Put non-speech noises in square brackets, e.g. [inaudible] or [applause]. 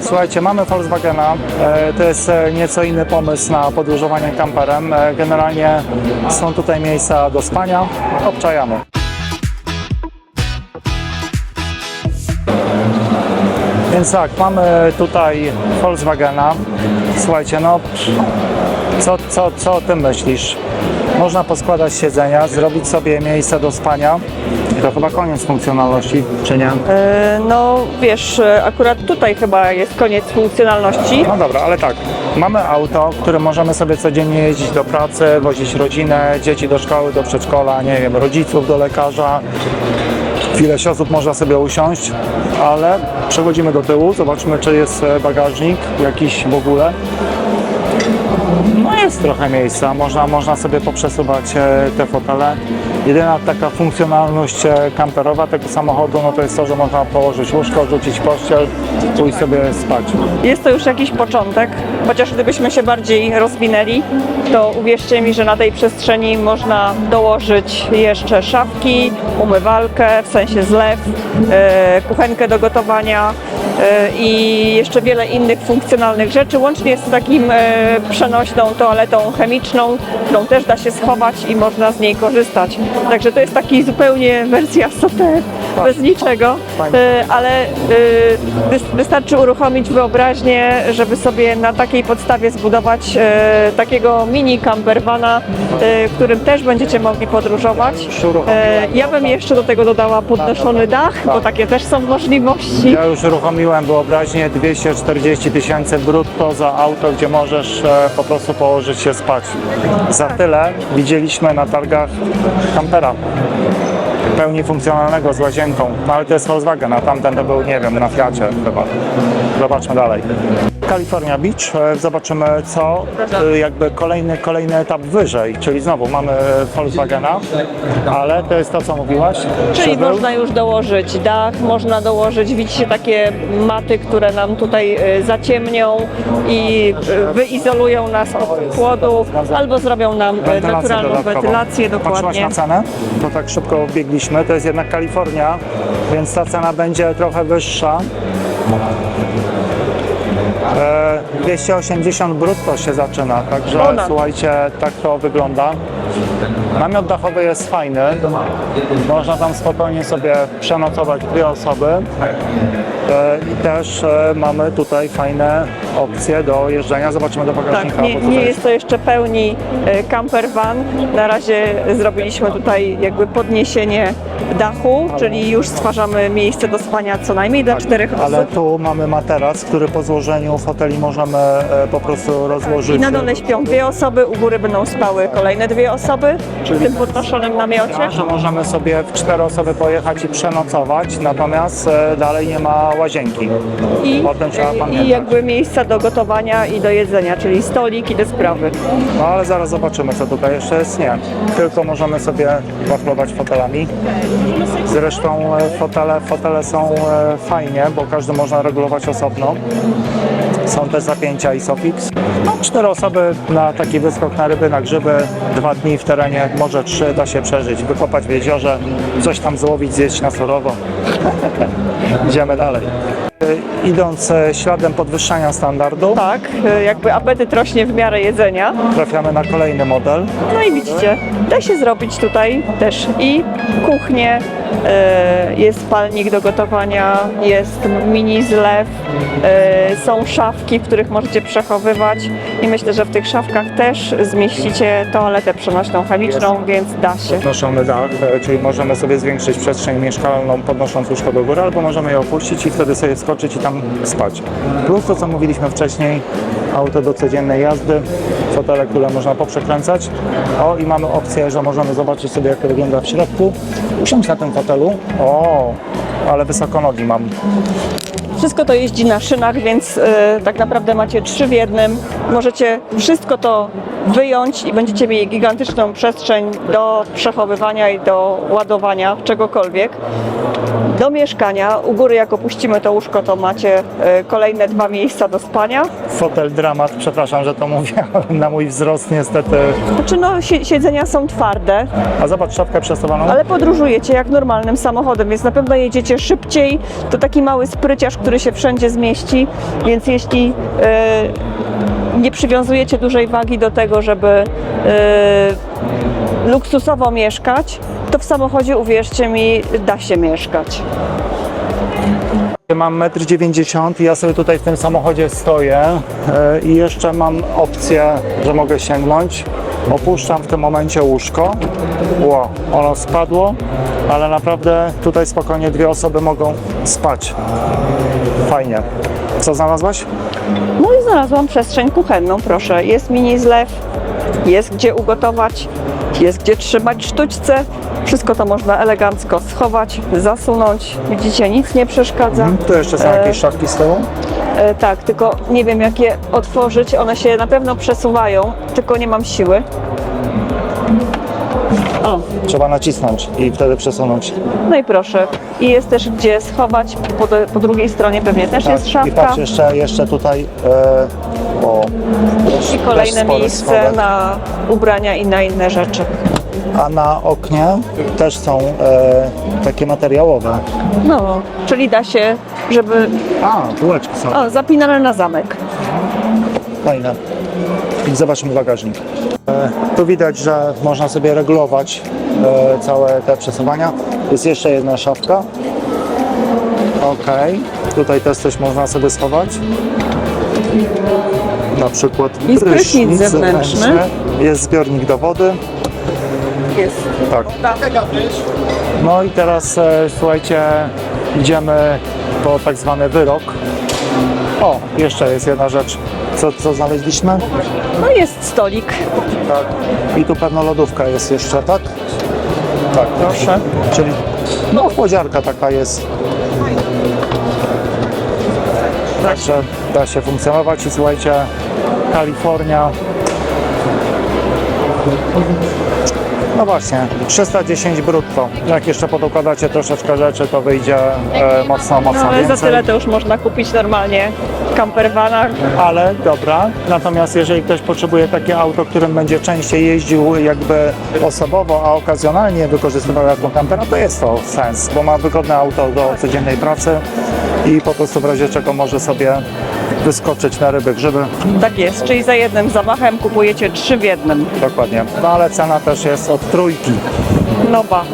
Słuchajcie, mamy Volkswagena. E, To jest e, nieco inny pomysł na podróżowanie kamperem. E, Generalnie są tutaj miejsca do spania. Obczajamy. Więc tak, mamy tutaj Volkswagena. Słuchajcie, no co, co, co o tym myślisz? Można poskładać siedzenia, zrobić sobie miejsce do spania. I to chyba koniec funkcjonalności, czy nie? E, No wiesz, akurat tutaj chyba jest koniec funkcjonalności. No dobra, ale tak, mamy auto, którym możemy sobie codziennie jeździć do pracy, wozić rodzinę, dzieci do szkoły, do przedszkola, nie wiem, rodziców do lekarza. Ileś osób można sobie usiąść, ale przechodzimy do tyłu, zobaczmy czy jest bagażnik jakiś w ogóle. No jest trochę miejsca, można, można sobie poprzesuwać e, te fotele. Jedyna taka funkcjonalność e, kamperowa tego samochodu, no to jest to, że można położyć łóżko, rzucić pościel, pójść sobie spać. Jest to już jakiś początek, chociaż gdybyśmy się bardziej rozwinęli, to uwierzcie mi, że na tej przestrzeni można dołożyć jeszcze szafki, umywalkę, w sensie zlew, e, kuchenkę do gotowania i jeszcze wiele innych funkcjonalnych rzeczy, łącznie z takim e, przenośną toaletą chemiczną, którą też da się schować i można z niej korzystać. Także to jest taki zupełnie wersja sote, bez niczego, e, ale wys- wystarczy uruchomić wyobraźnię, żeby sobie na takiej podstawie zbudować e, takiego mini campervana, którym też będziecie mogli podróżować. Ja bym jeszcze do tego dodała podnoszony dach, bo takie też są możliwości. Ja już uruchomiłem wyobraźnię 240 tysięcy brutto za auto, gdzie możesz e, po prostu położyć się spać. Za tyle widzieliśmy na targach kampera pełni funkcjonalnego z łazienką, no ale to jest Volkswagen, a tamten to był, nie wiem, na Fiacie chyba. Zobaczmy dalej. California Beach, e, zobaczymy co, e, jakby kolejny, kolejny etap wyżej, czyli znowu mamy Volkswagena, ale to jest to, co mówiłaś. Czyli był- można już dołożyć dach, można dołożyć, widzicie, takie maty, które nam tutaj e, zaciemnią i wyizolują nas od chłodu, albo zrobią nam Wentylację naturalną wentylację, Patrzyłaś dokładnie. na cenę? To tak szybko biegliśmy. To jest jednak Kalifornia, więc ta cena będzie trochę wyższa. E, 280 brutto się zaczyna, także Ponad. słuchajcie, tak to wygląda. Namiot dachowy jest fajny. Można tam spokojnie sobie przenocować dwie osoby. I też e, mamy tutaj fajne opcje do jeżdżenia. Zobaczymy do bagażnika. Tak, nie, nie jest to jeszcze pełni e, camper van. Na razie zrobiliśmy tutaj jakby podniesienie dachu, czyli już stwarzamy miejsce do spania co najmniej dla czterech osób. Ale tu mamy materac, który po złożeniu foteli możemy e, po prostu rozłożyć. I na dole śpią dwie osoby, u góry będą spały kolejne dwie osoby w tym podnoszonym namiocie. Że możemy sobie w cztery osoby pojechać i przenocować, natomiast e, dalej nie ma łazienki. I, O tym trzeba i pamiętać. jakby miejsca do gotowania i do jedzenia, czyli stolik i te sprawy. No ale zaraz zobaczymy, co tutaj jeszcze jest. Nie, tylko możemy sobie waflować fotelami. Zresztą e, fotele, fotele są e, fajnie, bo każdy można regulować osobno. Są też zapięcia i Sofix. No, cztery osoby na taki wyskok na ryby, na grzyby, dwa dni w terenie, może trzy, da się przeżyć, wykopać w jeziorze, coś tam złowić, zjeść na surowo. [laughs] Idziemy dalej. E, Idąc śladem podwyższania standardu, Tak, e, jakby apetyt rośnie w miarę jedzenia. trafiamy na kolejny model. No i widzicie, da się zrobić tutaj też i kuchnię, e, jest palnik do gotowania, jest mini zlew, są szafki, w których możecie przechowywać i myślę, że w tych szafkach też zmieścicie toaletę przenośną chemiczną, więc da się. podnoszony dach, czyli możemy sobie zwiększyć przestrzeń mieszkalną podnosząc łóżko do góry, albo możemy je opuścić i wtedy sobie skoczyć i tam spać. Plus to, co mówiliśmy wcześniej, auto do codziennej jazdy, fotele, które można poprzekręcać. O, i mamy opcję, że możemy zobaczyć sobie, jak to wygląda w środku. Usiąść na tym fotelu. O, ale wysoko nogi mam. Wszystko to jeździ na szynach, więc e, tak naprawdę macie trzy w jednym. Możecie wszystko to wyjąć i będziecie mieli gigantyczną przestrzeń do przechowywania i do ładowania czegokolwiek. Do mieszkania. U góry jak opuścimy to łóżko, to macie e, kolejne dwa miejsca do spania. Fotel dramat, przepraszam, że to mówię, [laughs] na mój wzrost niestety. Znaczy no, sie- siedzenia są twarde, A zobacz szafkę przesuwaną. ale podróżujecie jak normalnym samochodem, więc na pewno jedziecie szybciej. To taki mały spryciarz, który się wszędzie zmieści, więc jeśli e, nie przywiązujecie dużej wagi do tego, żeby e, luksusowo mieszkać, to w samochodzie, uwierzcie mi, da się mieszkać. Mam 1,90 m i ja sobie tutaj w tym samochodzie stoję e, i jeszcze mam opcję, że mogę sięgnąć. Opuszczam w tym momencie łóżko. Ło, ono spadło, ale naprawdę tutaj spokojnie dwie osoby mogą spać. Fajnie. Co znalazłaś? No znalazłam przestrzeń kuchenną, proszę. Jest mini zlew, jest gdzie ugotować, jest gdzie trzymać sztućce. Wszystko to można elegancko schować, zasunąć. Widzicie, nic nie przeszkadza. Tu jeszcze są E, jakieś szafki z tyłu. E, tak, tylko nie wiem jak je otworzyć. One się na pewno przesuwają, tylko nie mam siły. O, Trzeba nacisnąć i wtedy przesunąć. no i proszę. I jest też gdzie schować. Po, po drugiej stronie pewnie też jest Tak, I szafka. patrz jeszcze, jeszcze tutaj e, o, też, I kolejne miejsce schowek. na ubrania i na inne rzeczy. A na oknie też są e, takie materiałowe. No, czyli da się, żeby... A, półeczki są. O, zapinane na zamek. Fajne. I zobaczmy bagażnik. E, tu widać, że można sobie regulować e, całe te przesuwania. Jest jeszcze jedna szafka. Ok. Tutaj też coś można sobie schować. Na przykład Jest prysznic zewnętrzny. Jest zbiornik do wody. Jest. Tak. No i teraz e, słuchajcie, idziemy po tak zwany wyrok. O, jeszcze jest jedna rzecz. Co, co znaleźliśmy? No jest stolik. Tak. I tu pewno lodówka jest jeszcze, tak? Tak. Proszę. Czyli no chłodziarka taka jest. Także da się funkcjonować i słuchajcie, Kalifornia. No właśnie, 310 brutto. Jak jeszcze podokładacie troszeczkę rzeczy, to wyjdzie e, mocno, mocno No, ale za więcej. tyle to już można kupić normalnie w campervanach. ale dobra. Natomiast jeżeli ktoś potrzebuje takie auto, którym będzie częściej jeździł jakby osobowo, a okazjonalnie wykorzystywał jako kampera, to jest to sens, bo ma wygodne auto do codziennej pracy i po prostu w razie czego może sobie wyskoczyć na ryby, grzyby. Tak jest, czyli za jednym zamachem kupujecie trzy w jednym. Dokładnie. No ale cena też jest od trójki. No ba.